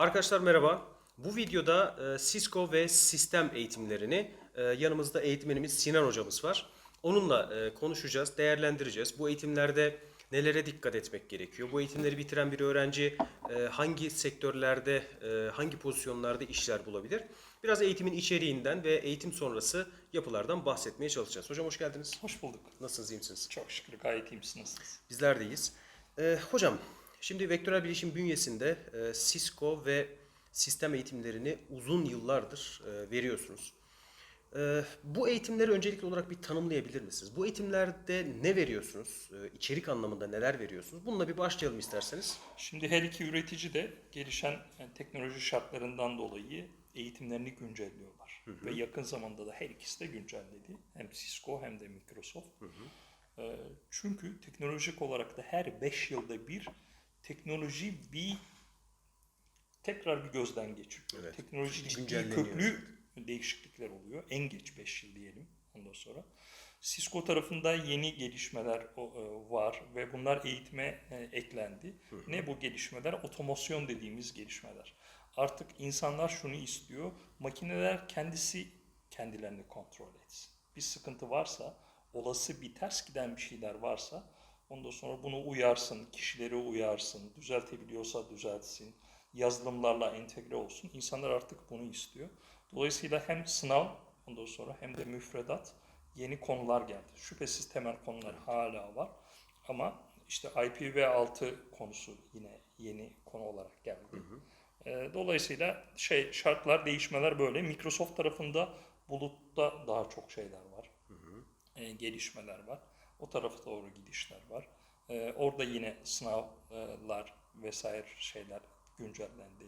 Arkadaşlar merhaba. Bu videoda e, Cisco ve sistem eğitimlerini e, yanımızda eğitmenimiz Sinan hocamız var. Onunla e, konuşacağız, değerlendireceğiz. Bu eğitimlerde nelere dikkat etmek gerekiyor? Bu eğitimleri bitiren bir öğrenci hangi sektörlerde, hangi pozisyonlarda işler bulabilir? Biraz eğitimin içeriğinden ve eğitim sonrası yapılardan bahsetmeye çalışacağız. Hocam hoş geldiniz. Hoş bulduk. Nasılsınız, iyi misiniz? Çok şükür gayet iyisiniz. Bizler deyiz. Ee, hocam, şimdi Vektörel Bilişim bünyesinde e, Cisco ve sistem eğitimlerini uzun yıllardır e, veriyorsunuz. E, bu eğitimleri öncelikli olarak bir tanımlayabilir misiniz? Bu eğitimlerde ne veriyorsunuz? E, içerik anlamında neler veriyorsunuz? Bununla bir başlayalım isterseniz. Şimdi her iki üretici de gelişen yani teknoloji şartlarından dolayı eğitimlerini güncelliyorlar. Ve yakın zamanda da her ikisi de güncelledi. Hem Cisco hem de Microsoft. Ee, Çünkü teknolojik olarak da her 5 yılda bir teknoloji bir tekrar bir gözden geçiriyor. Evet. Teknoloji ciddi köklü değişiklikler oluyor. En geç 5 yıl diyelim ondan sonra. Cisco tarafında yeni gelişmeler e, var ve bunlar eğitime e, eklendi. Ne bu gelişmeler? Otomasyon dediğimiz gelişmeler. Artık insanlar şunu istiyor. Makineler kendisi kendilerini kontrol etsin. Bir sıkıntı varsa, olası bir ters giden bir şeyler varsa ondan sonra bunu uyarsın, kişileri uyarsın, düzeltebiliyorsa düzeltsin, yazılımlarla entegre olsun. İnsanlar artık bunu istiyor. Dolayısıyla hem sınav ondan sonra hem de müfredat yeni konular geldi. Şüphesiz temel konular hala var ama işte IPv6 konusu yine yeni konu olarak geldi. Ee, Dolayısıyla şey şartlar değişmeler böyle. Microsoft tarafında bulutta daha çok şeyler var. Ee, gelişmeler var. O tarafa doğru gidişler var. Ee, orada yine sınavlar vesaire şeyler güncellendi,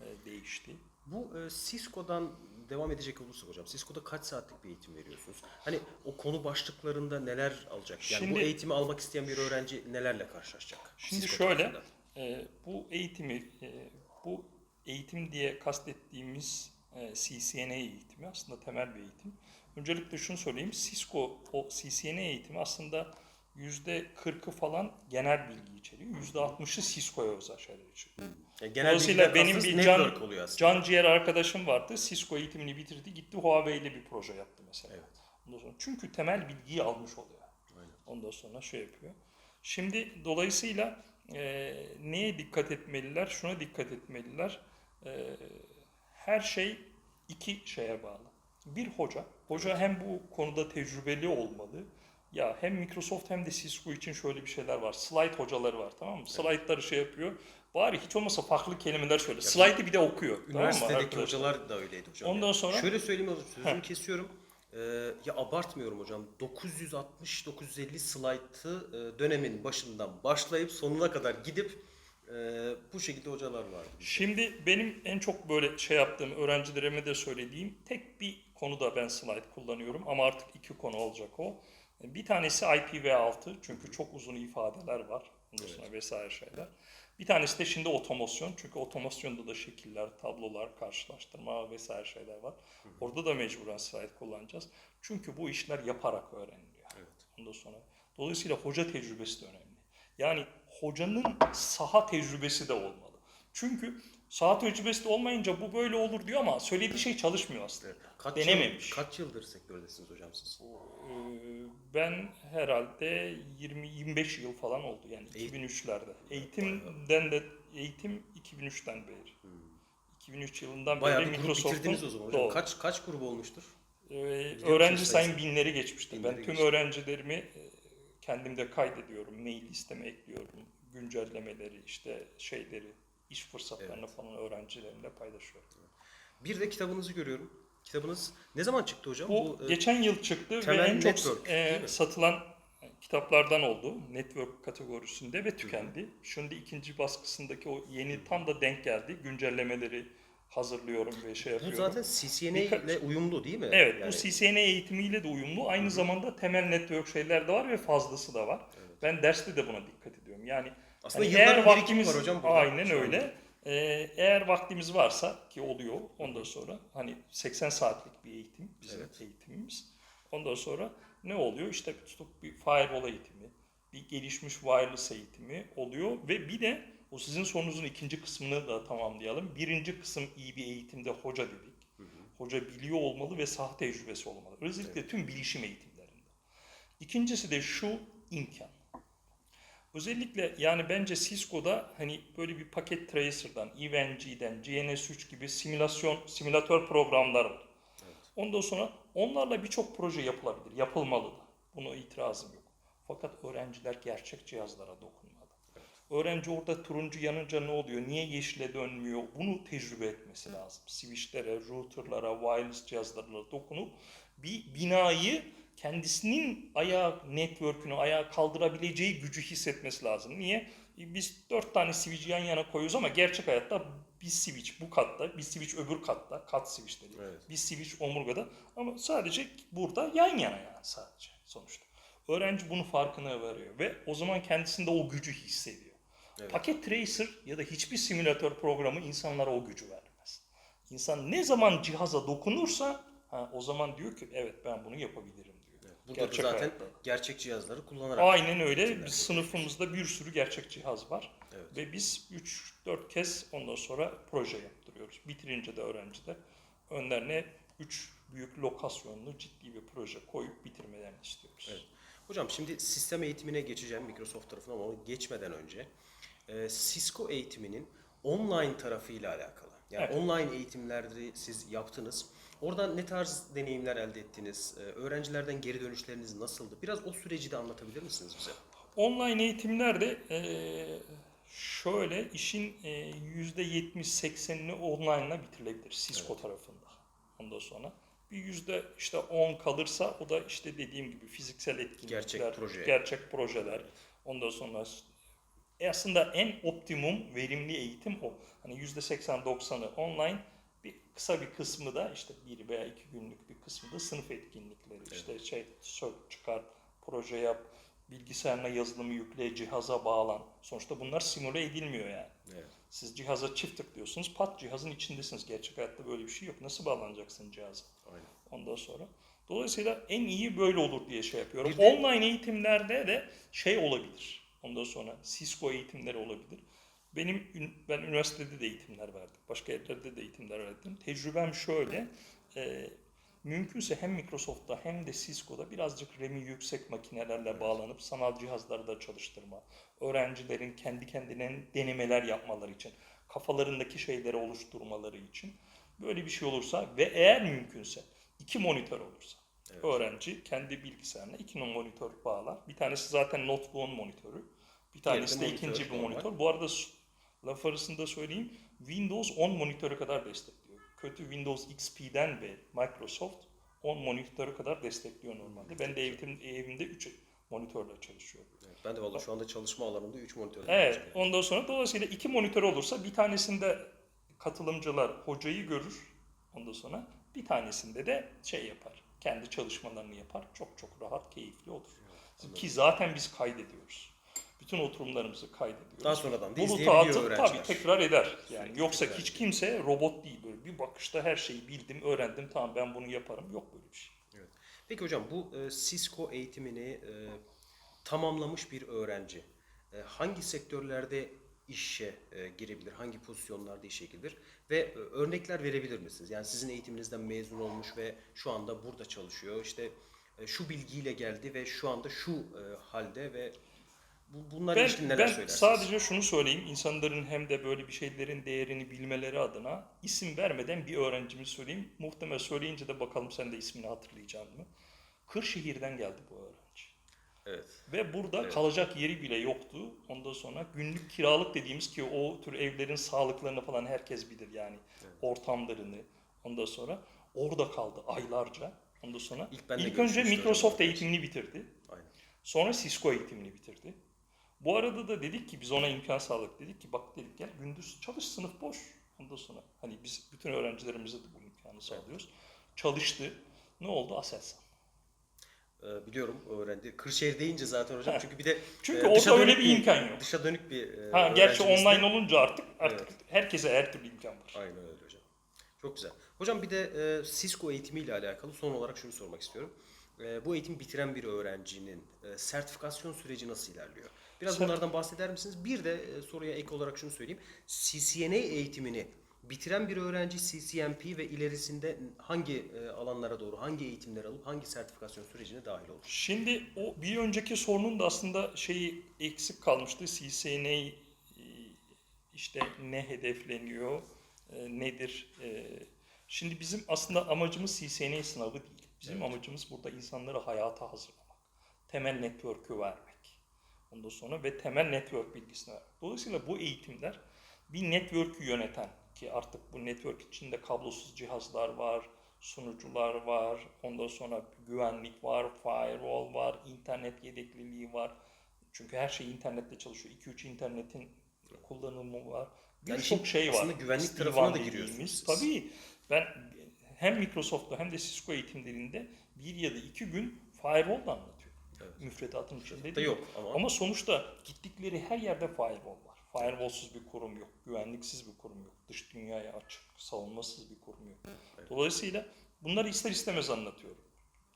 e, değişti. Bu e, Cisco'dan devam edecek olursak hocam, Cisco'da kaç saatlik bir eğitim veriyorsunuz? Hani o konu başlıklarında neler alacak? Yani bu Şimdi- eğitimi almak isteyen bir öğrenci nelerle karşılaşacak? Şimdi Cisco şöyle, tarafından. e, bu eğitimi, e, bu eğitim diye kastettiğimiz e, CCNA eğitimi aslında temel bir eğitim. Öncelikle şunu söyleyeyim, Cisco o CCNA eğitimi aslında yüzde 40'ı falan genel bilgi içeriyor, yüzde 60'ı Cisco'ya özel şeyler içeriyor. Yani genel Dolayısıyla benim bir can, can ciğer arkadaşım vardı, Cisco eğitimini bitirdi, gitti Huawei ile bir proje yaptı mesela. Evet. Ondan sonra, çünkü temel bilgiyi almış oluyor. Aynen. Ondan sonra şey yapıyor. Şimdi dolayısıyla e, neye dikkat etmeliler? Şuna dikkat etmeliler. E, her şey iki şeye bağlı. Bir hoca. Hoca hem bu konuda tecrübeli olmalı. Ya hem Microsoft hem de Cisco için şöyle bir şeyler var. Slide hocaları var tamam mı? Slide'ları şey yapıyor. Bari hiç olmasa farklı kelimeler söyle. Slide'ı bir de okuyor. tamam mı Üniversitedeki arkadaşlar? hocalar da öyleydi hocam. Ondan yani. sonra- Şöyle söyleyeyim hocam, sözünü kesiyorum. Ee, ya abartmıyorum hocam. 960-950 slaytı e, dönemin başından başlayıp sonuna kadar gidip e, bu şekilde hocalar vardı. Şimdi benim en çok böyle şey yaptığım öğrencilerime de söylediğim tek bir konuda ben slide kullanıyorum ama artık iki konu olacak o. Bir tanesi IPv6 çünkü çok uzun ifadeler var. Ondan sonra vesaire şeyler. Bir tanesi de şimdi otomasyon çünkü otomasyonda da şekiller, tablolar, karşılaştırma vesaire şeyler var. Orada da mecburen slide kullanacağız. Çünkü bu işler yaparak öğreniliyor. Evet. Ondan sonra dolayısıyla hoca tecrübesi de önemli. Yani hocanın saha tecrübesi de olmalı. Çünkü saha tecrübesi de olmayınca bu böyle olur diyor ama söylediği şey çalışmıyor aslında. Kaç Denememiş. Yıl, kaç yıldır sektördesiniz hocam siz? Ee, Ben herhalde 20-25 yıl falan oldu yani Eğitim- 2003'lerde. Eğitimden de eğitim 2003'ten beri. 2003 yılından Bayağı beri Microsoft'un o zaman hocam. Kaç kaç grup olmuştur? Ee, öğrenci sayım binleri geçmiştir. Binleri ben tüm geçti. öğrencilerimi e, kendimde kaydediyorum. Mail listeme ekliyorum. Güncellemeleri, işte şeyleri, iş fırsatlarını falan öğrencilerimle paylaşıyorum. Bir de kitabınızı görüyorum. Kitabınız ne zaman çıktı hocam? Bu e, geçen yıl çıktı ve en çok network, e, satılan kitaplardan oldu. Network kategorisinde ve tükendi. Şimdi ikinci baskısındaki o yeni tam da denk geldi. Güncellemeleri hazırlıyorum ve şey bu yapıyorum. zaten CCNA ile uyumlu değil mi? Evet, Yani- bu CCNA eğitimiyle de uyumlu. Aynı zamanda temel network şeyler de var ve fazlası da var. Ben derste de buna dikkat ediyorum. Yani Aslında yılların eğer vaktimiz var hocam burada. aynen öyle. Ee, eğer vaktimiz varsa ki oluyor ondan sonra hani 80 saatlik bir eğitim bizim Evet. eğitimimiz. Ondan sonra ne oluyor? İşte tutup bir firewall eğitimi, bir gelişmiş wireless eğitimi oluyor ve bir de O sizin sorunuzun ikinci kısmını da tamamlayalım. Birinci kısım iyi bir eğitimde hoca dedik. Hoca biliyor olmalı ve saha tecrübesi olmalı. Özellikle tüm bilişim eğitimlerinde. İkincisi de şu imkan. Özellikle yani bence Cisco'da hani böyle bir paket tracer'dan, EVNG'den, GNS3 gibi simülasyon, simülatör programlar var. Ondan sonra onlarla birçok proje yapılabilir, yapılmalı da. Buna itirazım yok. Fakat öğrenciler gerçek cihazlara dokunmalı. Öğrenci orada turuncu yanınca ne oluyor, niye yeşile dönmüyor bunu tecrübe etmesi lazım. Switch'lere, router'lara, wireless cihazlarına dokunup bir binayı kendisinin ayağa, network'ünü ayağa kaldırabileceği gücü hissetmesi lazım. Niye? E, Biz dört tane switch yan yana koyuyoruz ama gerçek hayatta bir switch bu katta, bir switch öbür katta, kat switchleri. Evet. Bir switch omurgada ama sadece burada yan yana yani sadece sonuçta. Öğrenci bunun farkına varıyor ve o zaman kendisinde o gücü hissediyor. Evet. Paket Tracer ya da hiçbir simülatör programı insanlara o gücü vermez. İnsan ne zaman cihaza dokunursa ha, o zaman diyor ki evet ben bunu yapabilirim diyor. Burada Gerçek zaten hayatta. gerçek cihazları kullanarak. Aynen öyle. Biz sınıfımızda bir sürü gerçek cihaz var. Evet. Ve biz 3-4 kez ondan sonra proje yaptırıyoruz. Bitirince de öğrenciler önlerine 3 büyük lokasyonlu ciddi bir proje koyup bitirmelerini istiyoruz. Evet. Hocam şimdi sistem eğitimine geçeceğim Microsoft tarafına ama geçmeden önce e, Cisco eğitiminin online tarafıyla alakalı. Yani Evet. online eğitimleri siz yaptınız. Orada ne tarz deneyimler elde ettiniz? E, öğrencilerden geri dönüşleriniz nasıldı? Biraz o süreci de anlatabilir misiniz bize? Online eğitimlerde eee, şöyle işin eee, %70-80'ini online'la bitirilebilir Cisco tarafında. Ondan sonra bir yüzde işte 10 kalırsa o da işte dediğim gibi fiziksel etkinlikler, Gerçek proje. gerçek projeler. Ondan sonra e aslında en optimum verimli eğitim o. Hani %80-90'ı online, bir kısa bir kısmı da işte bir veya iki günlük bir kısmı da sınıf etkinlikleri. İşte şey search çıkart, proje yap, bilgisayarına yazılımı yükle, cihaza bağlan. Sonuçta bunlar simüle edilmiyor yani. Evet. Siz cihaza çift tıklıyorsunuz, pat cihazın içindesiniz. Gerçek hayatta böyle bir şey yok. Nasıl bağlanacaksın cihaza? Aynen. Ondan sonra. Dolayısıyla en iyi böyle olur diye şey yapıyorum. Bir de- Online eğitimlerde de şey olabilir. Ondan sonra Cisco eğitimleri olabilir. Benim ben üniversitede de eğitimler verdim. Başka yerlerde de eğitimler verdim. Tecrübem şöyle. e, mümkünse hem Microsoft'ta hem de Cisco'da birazcık RAM'i yüksek makinelerle bağlanıp sanal cihazlarda çalıştırma. Öğrencilerin kendi kendine denemeler yapmaları için, kafalarındaki şeyleri oluşturmaları için böyle bir şey olursa ve eğer mümkünse iki monitör olursa Evet. öğrenci kendi bilgisayarına iki monitör bağlar. Bir tanesi zaten notebook'un monitörü. Bir tanesi de Diğeri de ikinci bir monitör. Bu arada laf arasında söyleyeyim. Windows 10 monitöre kadar destekliyor. Kötü Windows XP'den ve Microsoft 10 monitöre kadar destekliyor normalde. Ben de evim, evimde 3 monitörle çalışıyorum. Evet, Ben de valla şu anda çalışma alanımda 3 monitör Evet, var. ondan sonra dolayısıyla iki monitör olursa bir tanesinde katılımcılar hocayı görür. Ondan sonra bir tanesinde de şey yapar. Kendi çalışmalarını yapar. Çok çok rahat, keyifli olur. Ki zaten biz kaydediyoruz. Bütün oturumlarımızı kaydediyoruz. Daha sonradan da izleyebiliyor öğrenciler. tabii tekrar eder. Yani Sürekli yoksa tekrar hiç kimse robot değil böyle bir bakışta her şeyi bildim, öğrendim, tamam ben bunu yaparım. Yok böyle bir şey. Evet. Peki hocam bu e, Cisco eğitimini e, tamamlamış bir öğrenci e, hangi sektörlerde işe e, girebilir, hangi pozisyonlarda işe girebilir ve e, örnekler verebilir misiniz? Yani sizin eğitiminizden mezun olmuş ve şu anda burada çalışıyor. İşte e, şu bilgiyle geldi ve şu anda şu e, halde ve bu, bunlar Ben, ilişkin neler ben söylersiniz? sadece şunu söyleyeyim. insanların hem de böyle bir şeylerin değerini bilmeleri adına isim vermeden bir öğrencimi söyleyeyim. Muhtemel söyleyince de bakalım sen de ismini hatırlayacaksın mı? Kırşehir'den geldi bu öğrenci. Evet. Ve burada Evet. kalacak yeri bile yoktu. Ondan sonra günlük kiralık dediğimiz ki o tür evlerin sağlıklarını falan herkes bilir yani. Ortamlarını. Ondan sonra orada kaldı aylarca. Ondan sonra İlk ben ilk önce Microsoft hocam. eğitimini bitirdi. Aynen. Sonra Cisco eğitimini bitirdi. Bu arada da dedik ki biz ona imkan sağladık. Dedik ki bak dedik gel gündüz çalış sınıf boş. Ondan sonra hani biz bütün öğrencilerimize de bu imkanı sağlıyoruz. Çalıştı. Ne oldu? Aselsan. E, biliyorum öğrendi. Kırşehir deyince zaten hocam çünkü bir de Çünkü e, orada öyle bir imkan yok. Dışa dönük bir e, Ha, gerçi de- online olunca artık artık herkese her türlü imkan var. Aynen öyle hocam. Çok güzel. Hocam bir de e, Cisco eğitimiyle alakalı son olarak şunu sormak istiyorum. E, bu eğitimi bitiren bir öğrencinin e, sertifikasyon süreci nasıl ilerliyor? Biraz Sen- bunlardan bahseder misiniz? Bir de e, soruya ek olarak şunu söyleyeyim. CCNA eğitimini bitiren bir öğrenci CCNP ve ilerisinde hangi e, alanlara doğru, hangi eğitimler alıp hangi sertifikasyon sürecine dahil olur? Şimdi o bir önceki sorunun da aslında şeyi eksik kalmıştı. CCNA e, işte ne hedefleniyor, e, nedir? Şimdi bizim aslında amacımız CCNA sınavı değil. Bizim amacımız burada insanları hayata hazırlamak. Temel network'ü vermek. Ondan sonra ve temel network bilgisini vermek. Dolayısıyla bu eğitimler bir network'ü yöneten ki artık bu network içinde kablosuz cihazlar var, sunucular var, ondan sonra güvenlik var, firewall var, internet yedekliliği var. Çünkü her şey internetle çalışıyor. 2-3 internetin kullanımı var. Yani Birçok işin şey var. aslında güvenlik tarafına da giriyorsunuz siz. Tabii. Ben hem Microsoft'ta hem de Cisco eğitimlerinde bir ya da iki gün firewall da anlatıyorum. Evet. Müfredatın içinde Da değil. yok ama, Ama sonuçta gittikleri her yerde firewall var. Firewallsuz bir kurum yok. Güvenliksiz bir kurum yok. Dış dünyaya açık, savunmasız bir kurum yok. Dolayısıyla bunları ister istemez anlatıyorum.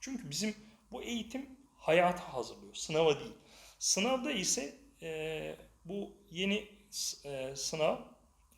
Çünkü bizim bu eğitim hayata hazırlıyor. Sınava değil. Sınavda ise e, bu yeni e, sınav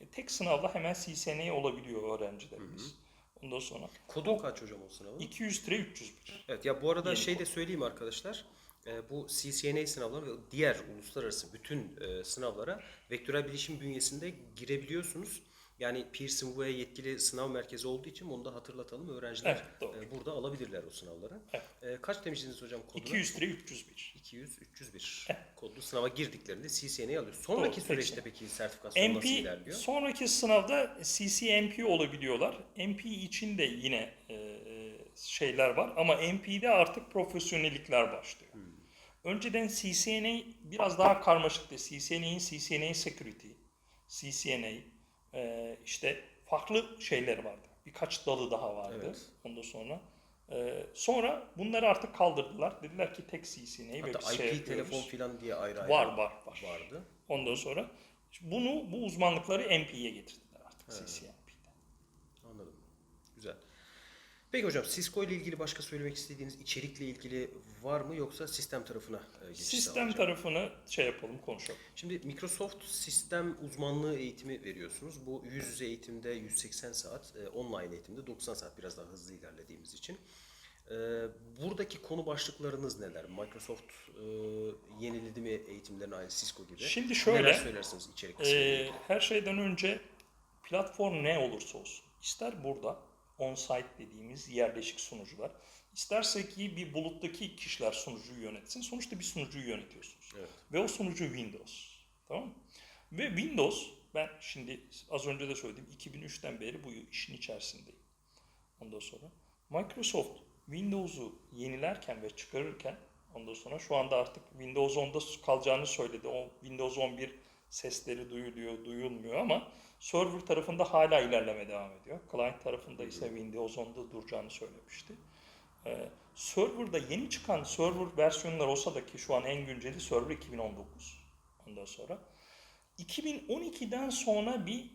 e, tek sınavla hemen CCNA olabiliyor öğrencilerimiz. Ondan sonra kodu kaç hocam o sınavın? 200 301. Evet ya bu arada Yeni şey kod. de söyleyeyim arkadaşlar. E, bu CCNA sınavları ve diğer uluslararası bütün e, sınavlara vektörel bilişim bünyesinde girebiliyorsunuz. Yani Pearson ve yetkili sınav merkezi olduğu için onu da hatırlatalım. Öğrenciler Evet, doğru. e, burada alabilirler o sınavları. Evet. Kaç demiştiniz hocam koduna? 200 301. 200 301 kodlu sınava girdiklerinde CCNA alıyor. Sonraki Doğru, süreçte peki sertifikasyon nasıl MP ilerliyor? sonraki sınavda CCMP olabiliyorlar. MP için de yine e, şeyler var ama MP'de artık profesyonellikler başlıyor. Hmm. Önceden CCNA biraz daha karmaşıktı. CCNA'in CCNA Security, CCNA e, işte farklı şeyler vardı. Birkaç dalı daha vardı. Evet. Ondan sonra e, sonra bunları artık kaldırdılar. Dediler ki tek CCNA ve şey IP yapıyoruz. telefon falan diye ayrı ayrı Var var var. vardı. Ondan sonra bunu bu uzmanlıkları MP'ye getirdiler artık CCNP'de. Anladım. Güzel. Peki hocam Cisco ile ilgili başka söylemek istediğiniz içerikle ilgili var mı yoksa sistem tarafına e, geçiş Sistem tarafını şey yapalım konuşalım. Şimdi Microsoft sistem uzmanlığı eğitimi veriyorsunuz. Bu yüz yüze eğitimde 180 saat, e, online eğitimde 90 saat biraz daha hızlı ilerlediğimiz için. E, buradaki konu başlıklarınız neler? Microsoft e, yeniledi mi eğitimlerini aynı Cisco gibi? Şimdi şöyle, Neler söylersiniz içerik kısmında? Ee, her şeyden önce platform ne olursa olsun. ister burada on-site dediğimiz yerleşik sunucular. isterse ki bir buluttaki kişiler sunucuyu yönetsin. Sonuçta bir sunucuyu yönetiyorsunuz. Evet. Ve o sunucu Windows. Tamam mı? Ve Windows ben şimdi az önce de söyledim 2003'ten beri bu işin içerisindeyim. Ondan sonra Microsoft Windows'u yenilerken ve çıkarırken ondan sonra şu anda artık Windows 10'da kalacağını söyledi. O Windows 11 sesleri duyuluyor, duyulmuyor ama server tarafında hala ilerleme devam ediyor. Client tarafında ise Windows 10'da duracağını söylemişti. Ee, server'da yeni çıkan server versiyonlar olsa da ki şu an en günceli server 2019. Ondan sonra 2012'den sonra bir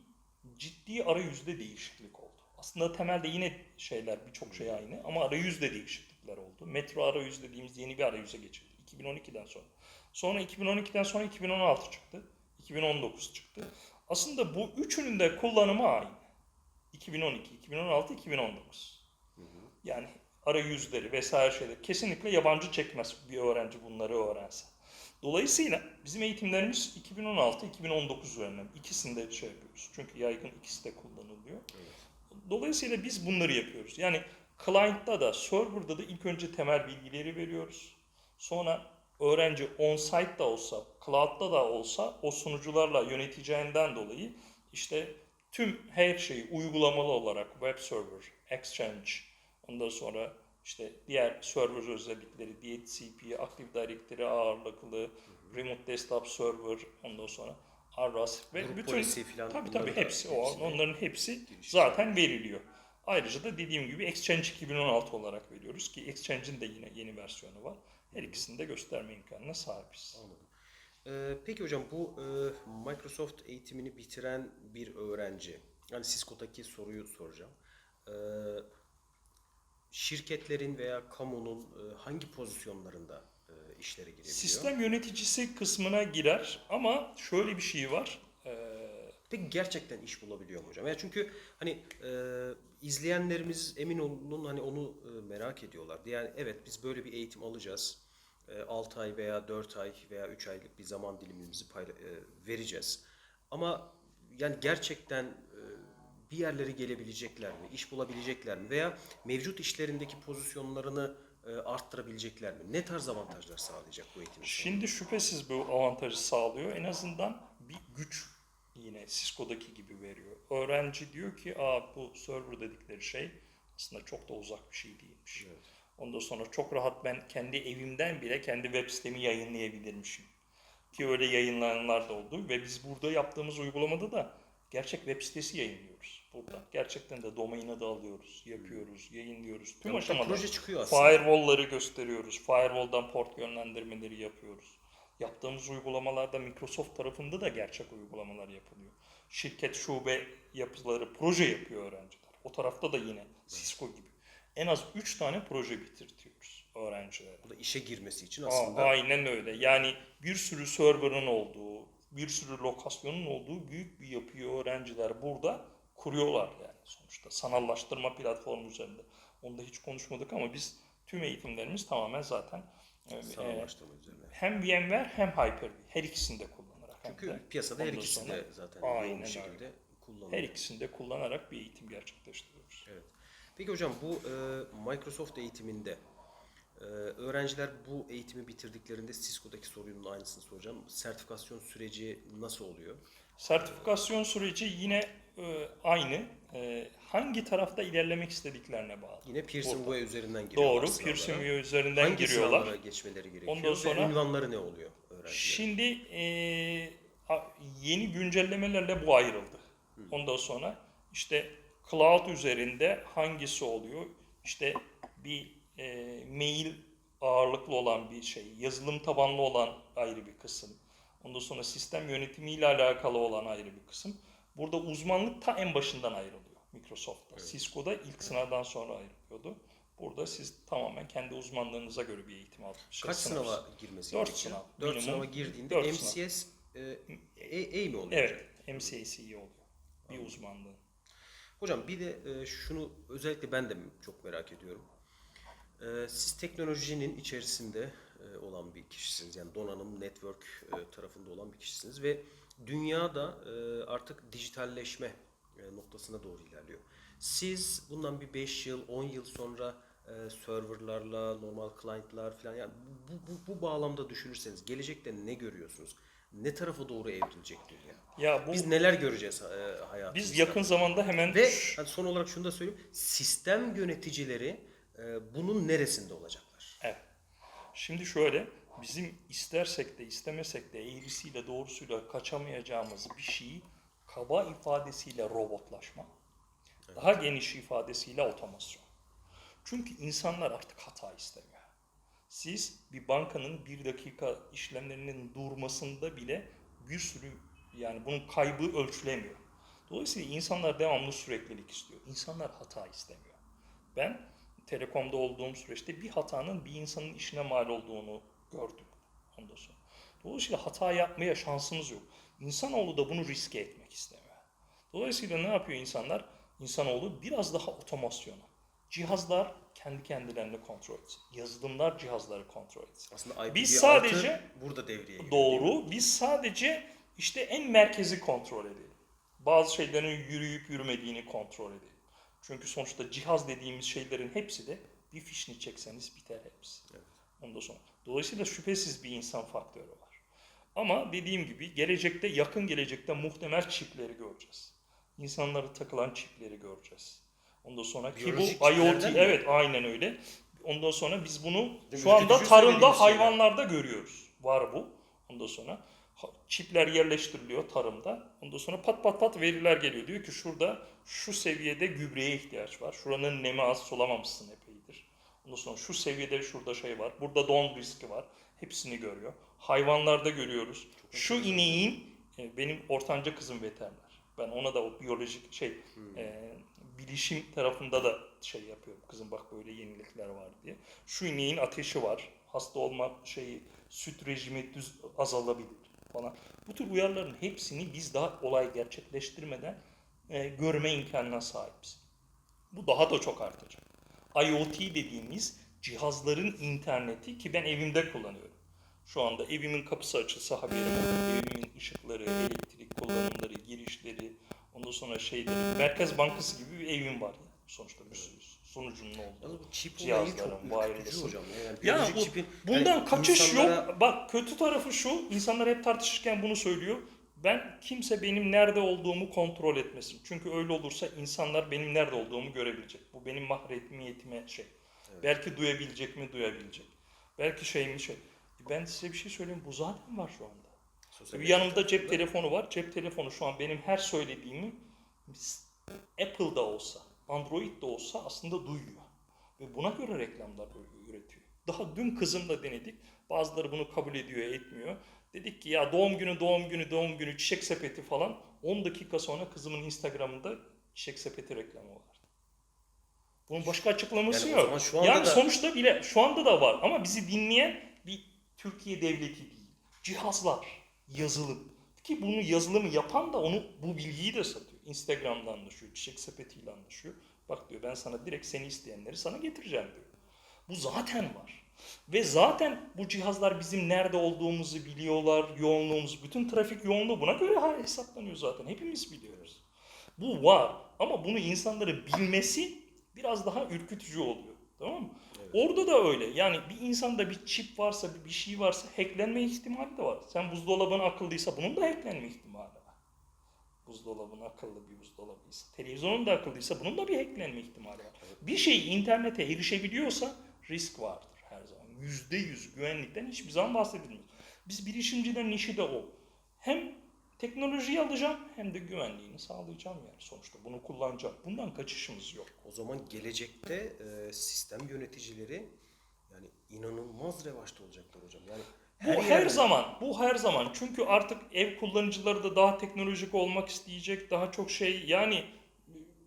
ciddi arayüzde değişiklik oldu. Aslında temelde yine şeyler birçok şey aynı ama arayüzde değişiklikler oldu. Metro arayüz dediğimiz yeni bir arayüze geçildi 2012'den sonra. Sonra 2012'den sonra 2016 çıktı. 2019 çıktı. Aslında bu üçünün de kullanımı aynı. 2012, 2016, 2019. Yani arayüzleri vesaire şeyler kesinlikle yabancı çekmez bir öğrenci bunları öğrense. Dolayısıyla bizim eğitimlerimiz 2016-2019 üzerinden ikisinde şey yapıyoruz. Çünkü yaygın ikisi de kullanılıyor. Dolayısıyla biz bunları yapıyoruz. Yani client'ta da server'da da ilk önce temel bilgileri veriyoruz. Sonra öğrenci on-site da olsa, cloud'da da olsa o sunucularla yöneteceğinden dolayı işte tüm her şeyi uygulamalı olarak web server, exchange, ondan sonra işte diğer server özellikleri, DHCP, Active Directory ağırlıklı, Remote Desktop Server, ondan sonra RAS ve Grup bütün falan tabii tabii hepsi o hepsini onların hepsi zaten veriliyor. Ayrıca da dediğim gibi Exchange 2016 olarak veriyoruz ki Exchange'in de yine yeni versiyonu var. Her ikisini de gösterme imkanına sahibiz. Anladım. Ee, peki hocam bu e, Microsoft eğitimini bitiren bir öğrenci, yani Cisco'daki soruyu soracağım. Ee, şirketlerin veya kamunun e, hangi pozisyonlarında e, işlere girebiliyor. Sistem yöneticisi kısmına girer ama şöyle bir şey var. Ee, Peki gerçekten iş bulabiliyor mu hocam? Yani çünkü hani e, izleyenlerimiz emin olun hani onu e, merak ediyorlar. Yani evet biz böyle bir eğitim alacağız. E, 6 ay veya 4 ay veya 3 aylık bir zaman dilimimizi e, vereceğiz. Ama yani gerçekten e, bir yerlere gelebilecekler mi? İş bulabilecekler mi? Veya mevcut işlerindeki pozisyonlarını e, arttırabilecekler mi? Ne tarz avantajlar sağlayacak bu eğitim? Şimdi şüphesiz bu avantajı sağlıyor. En azından bir güç yine Cisco'daki gibi veriyor. Öğrenci diyor ki Aa, bu server dedikleri şey aslında çok da uzak bir şey değilmiş. Evet. Ondan sonra çok rahat ben kendi evimden bile kendi web sitemi yayınlayabilirmişim. Ki öyle yayınlayanlar da oldu ve biz burada yaptığımız uygulamada da gerçek web sitesi yayınlıyoruz. Burada gerçekten de domain adı alıyoruz, yapıyoruz, yayınlıyoruz. Tüm Yani aşamada proje çıkıyor aslında. firewall'ları gösteriyoruz. Firewall'dan port yönlendirmeleri yapıyoruz. Yaptığımız uygulamalarda Microsoft tarafında da gerçek uygulamalar yapılıyor. Şirket şube yapıları, proje yapıyor öğrenciler. O tarafta da yine Cisco gibi. En az 3 tane proje bitirtiyoruz öğrencilere. Bu da işe girmesi için Aa, aslında aynen öyle. Yani bir sürü server'ın olduğu, bir sürü lokasyonun olduğu büyük bir yapıyı öğrenciler burada kuruyorlar yani sonuçta. Sanallaştırma platformu üzerinde. Onu da hiç konuşmadık ama biz tüm eğitimlerimiz tamamen zaten e, e, üzerine. hem VMware hem Hyper-V her ikisini de kullanarak. Çünkü de piyasada her ondan ikisi sonra de zaten Aynen bir şekilde kullanılıyor. her ikisini de kullanarak bir eğitim gerçekleştiriyoruz. Evet. Peki hocam bu e, Microsoft eğitiminde e, öğrenciler bu eğitimi bitirdiklerinde Cisco'daki sorunun aynısını soracağım. Sertifikasyon süreci nasıl oluyor? Sertifikasyon süreci yine aynı. E, hangi tarafta ilerlemek istediklerine bağlı. Yine Pearson Burada. Way üzerinden giriyorlar Doğru. sınavlara. Pearson View üzerinden Hangi giriyorlar. sınavlara geçmeleri gerekiyor Ondan sonra- ve ünvanları ne oluyor öğrencilerin? Şimdi e, yeni güncellemelerle bu ayrıldı. Ondan sonra işte cloud üzerinde hangisi oluyor? İşte bir e, mail ağırlıklı olan bir şey, yazılım tabanlı olan ayrı bir kısım. Ondan sonra sistem yönetimiyle alakalı olan ayrı bir kısım. Burada uzmanlık ta en başından ayrılıyor Microsoft'ta. Cisco'da ilk sınavdan sonra ayrılıyordu. Burada siz tamamen kendi uzmanlığınıza göre bir eğitim aldınız. Kaç sınava girmesi Dört gerekiyor? sınav. 4 Minimum sınava girdiğinde dört sınav. MCS e, A, mi oluyor? Evet, MCACE oluyor. Bir uzmanlığı. Hocam bir de e, şunu özellikle ben de çok merak ediyorum. E, siz teknolojinin içerisinde olan bir kişisiniz. Yani donanım, network e, tarafında olan bir kişisiniz ve dünyada e, artık dijitalleşme e, noktasına doğru ilerliyor. Siz bundan bir 5 yıl, 10 yıl sonra e, serverlarla, normal client'lar falan yani bu, bu, bu bağlamda düşünürseniz gelecekte ne görüyorsunuz? Ne tarafa doğru evrilecek dünya? Ya bu Biz neler göreceğiz e, hayatımızda? biz yakın zamanda hemen Ve hani son olarak şunu da söyleyeyim. Sistem yöneticileri e, bunun neresinde olacaklar? Şimdi şöyle, bizim istersek de istemesek de eğrisiyle doğrusuyla kaçamayacağımız bir şeyi kaba ifadesiyle robotlaşma, daha geniş ifadesiyle otomasyon. Çünkü insanlar artık hata istemiyor. Siz bir bankanın bir dakika işlemlerinin durmasında bile bir sürü yani bunun kaybı ölçülemiyor. Dolayısıyla insanlar devamlı süreklilik istiyor. İnsanlar hata istemiyor. Ben telekomda olduğum süreçte bir hatanın bir insanın işine mal olduğunu gördüm ondan sonra. Dolayısıyla hata yapmaya şansımız yok. İnsanoğlu da bunu riske etmek istemiyor. Dolayısıyla ne yapıyor insanlar? İnsanoğlu biraz daha otomasyona. Cihazlar kendi kendilerini kontrol etsin. Yazılımlar cihazları kontrol etsin. Aslında IPv6 Biz sadece- burada devreye giriyor. Doğru. Biz sadece işte en merkezi kontrol edelim. Bazı şeylerin yürüyüp yürümediğini kontrol edelim. Çünkü sonuçta cihaz dediğimiz şeylerin hepsi de bir fişini çekseniz biter hepsi. Ondan sonra. Dolayısıyla şüphesiz bir insan faktörü var. Ama dediğim gibi gelecekte, yakın gelecekte muhtemel çipleri göreceğiz. İnsanlara takılan çipleri göreceğiz. Ondan sonra ki bu Biyolojik IoT, mi? evet aynen öyle. Ondan sonra biz bunu Değil şu anda tarımda hayvanlarda görüyoruz. Var bu. Ondan sonra çipler yerleştiriliyor tarımda. Ondan sonra pat pat pat veriler geliyor. Diyor ki şurada şu seviyede gübreye ihtiyaç var. Şuranın nemi az sulamamışsın epeydir. Ondan sonra şu seviyede şurada şey var. Burada don riski var. Hepsini görüyor. Hayvanlarda görüyoruz. Şu ineğin e, benim ortanca kızım veteriner. Ben ona da o biyolojik şey Hmm. e, bilişim tarafında da şey yapıyorum. Kızım bak böyle yenilikler var diye. Şu ineğin ateşi var. Hasta olma şeyi, süt rejimi düz azalabilir falan. Bu tür uyarıların hepsini biz daha olay gerçekleştirmeden e, görme imkanına sahibiz. Bu daha da çok artacak. IoT dediğimiz cihazların interneti ki ben evimde kullanıyorum. Şu anda evimin kapısı açılsa haberim olur. Evimin ışıkları, elektrik kullanımları, girişleri, ondan sonra şeyleri. Merkez Bankası gibi bir evim var yani. Sonuçta bir sürü sunucunun olduğu. Yalnız bu çip olayı çok Cihazların, ürkütücü wireless'ın. hocam. Yani Ya biyolojik bu- çipin bundan yani kaçış insanlara- yok. Bak kötü tarafı şu, insanlar hep tartışırken bunu söylüyor. Ben kimse benim nerede olduğumu kontrol etmesin. Çünkü öyle olursa insanlar benim nerede olduğumu görebilecek. Bu benim mahremiyetime şey. Belki duyabilecek mi duyabilecek. Belki şey mi şey. Ben size bir şey söyleyeyim. Bu zaten var şu anda. Sosyal Bir medya yanımda cep tarafında- telefonu var. Cep telefonu şu an benim her söylediğimi Apple'da olsa, Android'de olsa aslında duyuyor. Ve buna göre reklamlar üretiyor. Daha dün kızımla denedik. Bazıları bunu kabul ediyor, etmiyor. Dedik ki ya doğum günü, doğum günü, doğum günü, çiçek sepeti falan. 10 dakika sonra kızımın Instagram'ında çiçek sepeti reklamı vardı. Bunun başka açıklaması Yani yok. şu anda yani da- sonuçta bile şu anda da var ama bizi dinleyen bir Türkiye devleti değil. Cihazlar, yazılım. Ki bunu yazılımı yapan da onu bu bilgiyi de satıyor. Instagram'da anlaşıyor, çiçek sepetiyle anlaşıyor. Bak diyor ben sana direkt seni isteyenleri sana getireceğim diyor. Bu zaten var. Ve zaten bu cihazlar bizim nerede olduğumuzu biliyorlar, yoğunluğumuzu, bütün trafik yoğunluğu buna göre hesaplanıyor zaten. Hepimiz biliyoruz. Bu var ama bunu insanların bilmesi biraz daha ürkütücü oluyor. Tamam mı? Orada da öyle. Yani bir insanda bir çip varsa, bir, bir şey varsa hacklenme ihtimali de var. Sen buzdolabın akıllıysa bunun da hacklenme ihtimali. Buzdolabın akıllı bir buzdolabıysa. Televizyonun da akıllıysa bunun da bir hacklenme ihtimali var. Bir şey internete erişebiliyorsa risk vardır her zaman. Yüzde yüz güvenlikten hiçbir zaman bahsedilmez. Biz bilişimcilerin işi de o. Hem teknolojiyi alacağım hem de güvenliğini sağlayacağım yani sonuçta. Bunu kullanacağım. Bundan kaçışımız yok. O zaman gelecekte e, sistem yöneticileri yani inanılmaz revaçta olacaklar hocam. Yani Bu her, zaman, bu her zaman. Çünkü artık ev kullanıcıları da daha teknolojik olmak isteyecek, daha çok şey yani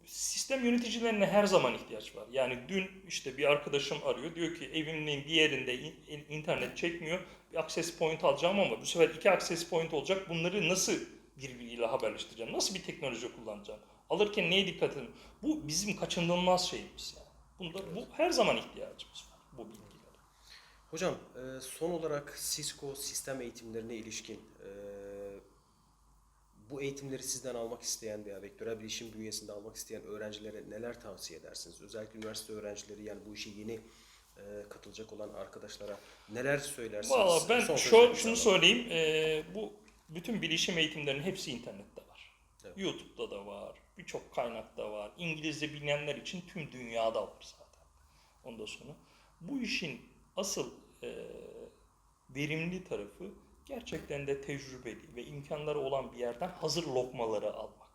sistem yöneticilerine her zaman ihtiyaç var. Yani dün işte bir arkadaşım arıyor diyor ki evimin bir yerinde in- internet çekmiyor. Bir access point alacağım ama bu sefer iki access point olacak. Bunları nasıl birbiriyle haberleştireceğim? Nasıl bir teknoloji kullanacağım? Alırken neye dikkat edin? Bu bizim kaçınılmaz şeyimiz yani. Bunda bu her zaman ihtiyacımız var bu bilgilere. Hocam e, son olarak Cisco sistem eğitimlerine ilişkin e, bu eğitimleri sizden almak isteyen veya vektörel bilişim bünyesinde almak isteyen öğrencilere neler tavsiye edersiniz? Özellikle üniversite öğrencileri yani bu işe yeni e, katılacak olan arkadaşlara neler söylersiniz? Valla ben Son şu, şunu söyleyeyim. eee, bu bütün bilişim eğitimlerinin hepsi internette var. Evet. YouTube'da da var. Birçok kaynakta var. İngilizce bilenler için tüm dünyada var zaten. Ondan sonra bu işin asıl eee, verimli tarafı gerçekten de tecrübeli ve imkanları olan bir yerden hazır lokmaları almak.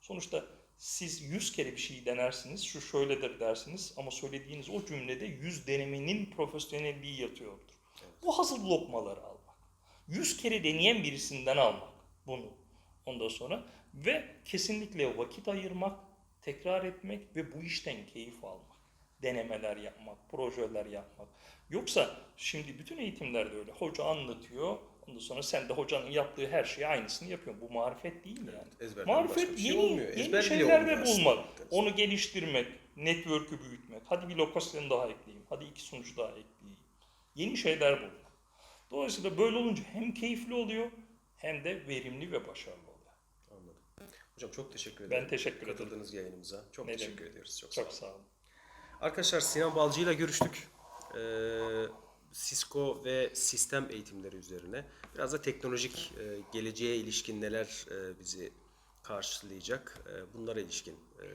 Sonuçta siz 100 kere bir şey denersiniz, şu şöyledir dersiniz ama söylediğiniz o cümlede 100 denemenin profesyonelliği yatıyordur. Bu hazır lokmaları almak. 100 kere deneyen birisinden almak bunu ondan sonra ve kesinlikle vakit ayırmak, tekrar etmek ve bu işten keyif almak. Denemeler yapmak, projeler yapmak. Yoksa şimdi bütün eğitimlerde öyle. Hoca anlatıyor, ondan sonra sen de hocanın yaptığı her şeyi aynısını yapıyorsun. Bu marifet değil yani. ezberden başka Marifet şey yeni, olmuyor. yeni Ezber şeylerde aslında bulmak, baktığınız onu geliştirmek, network'ü büyütmek. Hadi bir lokasyon daha ekleyeyim, hadi iki sunucu daha ekleyeyim. Yeni şeyler bulmak. Dolayısıyla böyle olunca hem keyifli oluyor hem de verimli ve başarılı oluyor. Anladım. Hocam çok teşekkür ederim. Ben teşekkür ederim. Katıldığınız yayınımıza. Çok Ne teşekkür ediyoruz. Çok sağ Çok olun. sağ olun. Arkadaşlar Sinan Balcı ile görüştük. Ee, Cisco ve sistem eğitimleri üzerine. Biraz da teknolojik e, geleceğe ilişkin neler e, bizi karşılayacak e, bunlara ilişkin e,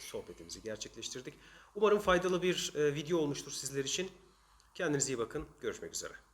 sohbetimizi gerçekleştirdik. Umarım faydalı bir e, video olmuştur sizler için. Kendinize iyi bakın. Görüşmek üzere.